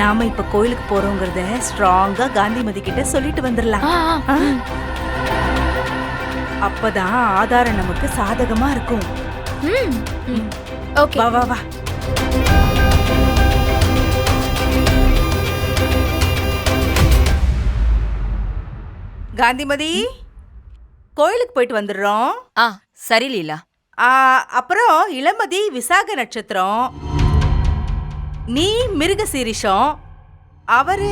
நாம இப்ப கோயிலுக்கு போறோங்கிறத ஸ்ட்ராங்கா காந்திமதி கிட்ட சொல்லிட்டு வந்துடலாம்? அப்பதான் ஆதாரம் நமக்கு சாதகமா இருக்கும். வா வா வா. காந்திமதி கோயிலுக்கு போயிட்டு வந்துடுறோம். ஆ சரி லீலா. அப்புறம் இளமதி விசாக நட்சத்திரம். நீ மிருக சீரிஷம் அவரு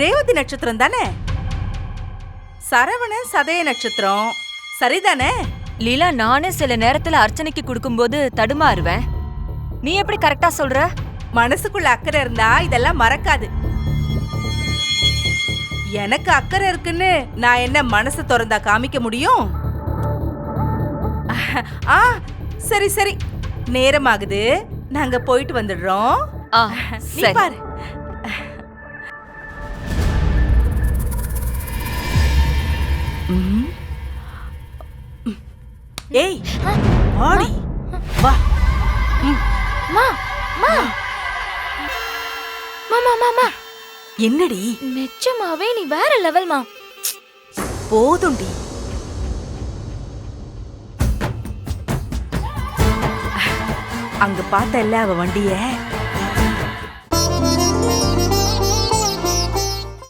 ரேவதி நட்சத்திரம் தானே? சரவண சதய நட்சத்திரம். சரிதானே? லீலா நானே சில நேரத்துல அர்ச்சனைக்கு கொடுக்கும்போது தடுமாறுவேன். நீ எப்படி கரெக்டா சொல்ற? மனசுக்குள்ள அக்கறை இருந்தா இதெல்லாம் மறக்காது. எனக்கு அக்கறை இருக்குன்னு நான் என்ன மனசு திறந்தா காமிக்க முடியும்? ஆ சரி சரி. நேரமாகுது நாங்க போயிட்டு வந்துடுறோம். நீ பாரு. ஏய் ஆடி வா. மா. மா மாமா மாமா என்னடி? நிஜமாவே நீ வேற லெவல்மா போதும்டி. அங்க பார்த்தல்ல அவ வண்டிய